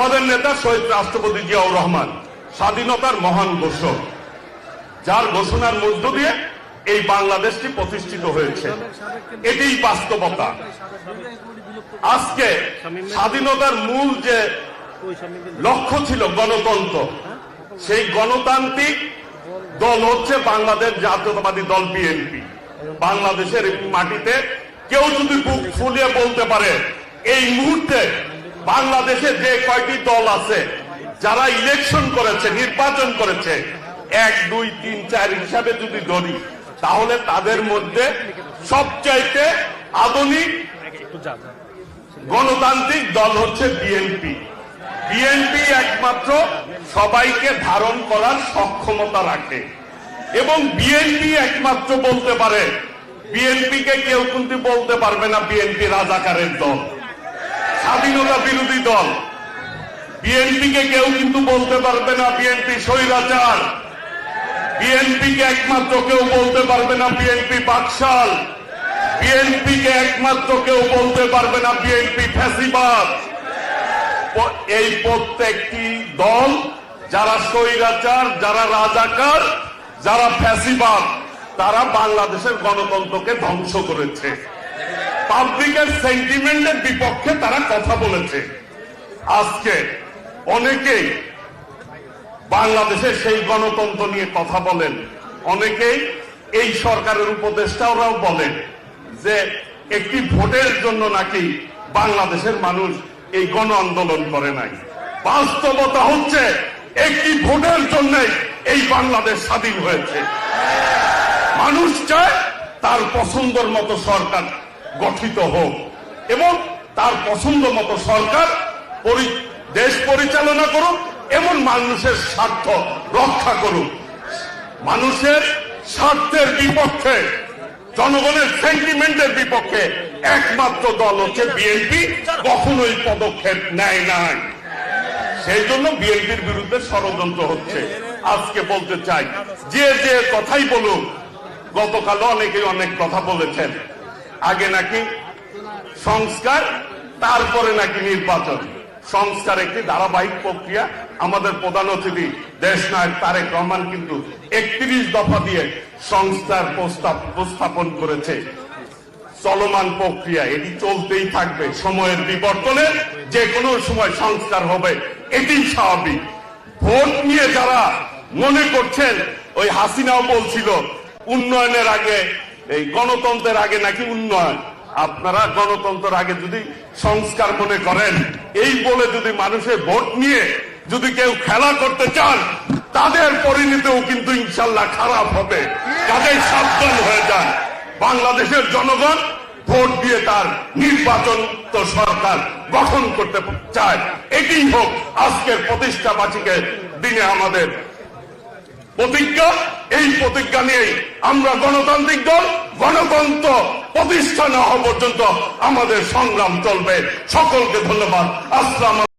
আমাদের নেতা শহীদ রাষ্ট্রপতি জিয়াউর রহমান, স্বাধীনতার মহান ঘোষক, যার ঘোষণার মধ্য দিয়ে এই বাংলাদেশটি প্রতিষ্ঠিত হয়েছে। এটিই বাস্তবতা। আজকে স্বাধীনতার মূল যে লক্ষ্য ছিল গণতন্ত্র, সেই গণতান্ত্রিক দল হচ্ছে বাংলাদেশ জাতীয়তাবাদী দল বিএনপি। বাংলাদেশের মাটিতে কেউ যদি বুক ফুলিয়ে বলতে পারে, এই মুহূর্তে বাংলাদেশে যে কয়টি দল আছে, যারা ইলেকশন করেছে, নির্বাচন করেছে, এক, দুই, তিন, চার হিসাবে যদি ধরি, তাহলে তাদের মধ্যে সবচাইতে আধুনিক গণতান্ত্রিক দল হচ্ছে বিএনপি। বিএনপি একমাত্র সবাইকে ধারণ করার সক্ষমতা রাখে। এবং বিএনপি একমাত্র বলতে পারে, বিএনপিকে কেউ কিন্তু বলতে পারবে না বিএনপি রাজাকারের দল। স্বাধীনতা বিরোধী দল। বিএনপিকে কেউ কিন্তু বলতে পারবে না বিএনপি স্বৈরাচার। বিএনপিকে একমাত্র কেউ বলতে পারবে না বিএনপি বাকশাল। বিএনপিকে একমাত্র কেউ বলতে পারবে না বিএনপি ফ্যাসিবাদ। এই প্রত্যেকটি দল যারা স্বৈরাচার, যারা রাজাকার, যারা ফ্যাসিবাদ, তারা বাংলাদেশের গণতন্ত্রকে ধ্বংস করেছে। পাবলিকের সেন্টিমেন্টের বিপক্ষে তারা কথা বলেছে। আজকে অনেকেই বাংলাদেশের সেই গণতন্ত্র নিয়ে কথা বলেন। অনেকেই এই সরকারের উপদেষ্টারাও বলেন যে একটি ভোটের জন্য নাকি বাংলাদেশের মানুষ এই গণ আন্দোলন করে নাই। বাস্তবতা হচ্ছে একটি ভোটের জন্য এই বাংলাদেশ স্বাধীন হয়েছে। মানুষ চায় তার পছন্দর মতো সরকার গঠিত হোক। এবং তার পছন্দ মতো সরকার দেশ পরিচালনা করুক এবং মানুষের স্বার্থ রক্ষা করুক। মানুষের স্বার্থের বিপক্ষে, জনগণের সেন্টিমেন্টের বিপক্ষে একমাত্র দল হচ্ছে বিএনপি, কখনোই পদক্ষেপ নেয় নাই। সেই জন্য বিএনপির বিরুদ্ধে ষড়যন্ত্র হচ্ছে। আজকে বলতে চাই, যে যে কথাই বলুক, গতকালও অনেকেই অনেক কথা বলেছেন। আগে নাকি সংস্কার, তারপরে নাকি নির্বাচন। সংস্কার একটি ধারাবাহিক প্রক্রিয়া। আমাদের প্রধান অতিথি দেশ নায়ক তারেক রহমান কিন্তু একত্রিশ দফা দিয়ে সংস্কার প্রস্তাব উপস্থাপন করেছে। চলমান প্রক্রিয়া, এটি চলতেই থাকবে। সময়ের বিবর্তনে যে কোনো সময় সংস্কার হবে এটি স্বাভাবিক। ভোট নিয়ে যারা মনে করছেন, ওই হাসিনাও বলছিল, উন্নয়নের আগে এই গণতন্ত্রের আগে নাকি উন্নয়ন? আপনারা গণতন্ত্রের আগে যদি সংস্কার মনে করেন, এই বলে যদি মানুষের ভোট নিয়ে যদি কেউ খেলা করতে চান, তাদের পরিণতিও কিন্তু ইনশাল্লাহ খারাপ হবে। কাজে সাবধান হয়ে যান। বাংলাদেশের জনগণ ভোট দিয়ে তার নির্বাচন তো সরকার গঠন করতে চায়। এটি হোক আজকের প্রতিষ্ঠা বাচিকের দিনে আমাদের প্রতিজ্ঞা। এই প্রতিজ্ঞা নিয়েই আমরা গণতান্ত্রিক দল গণতন্ত্র প্রতিষ্ঠা না হওয়া পর্যন্ত আমাদের সংগ্রাম চলবে। সকলকে ধন্যবাদ। আসসালাম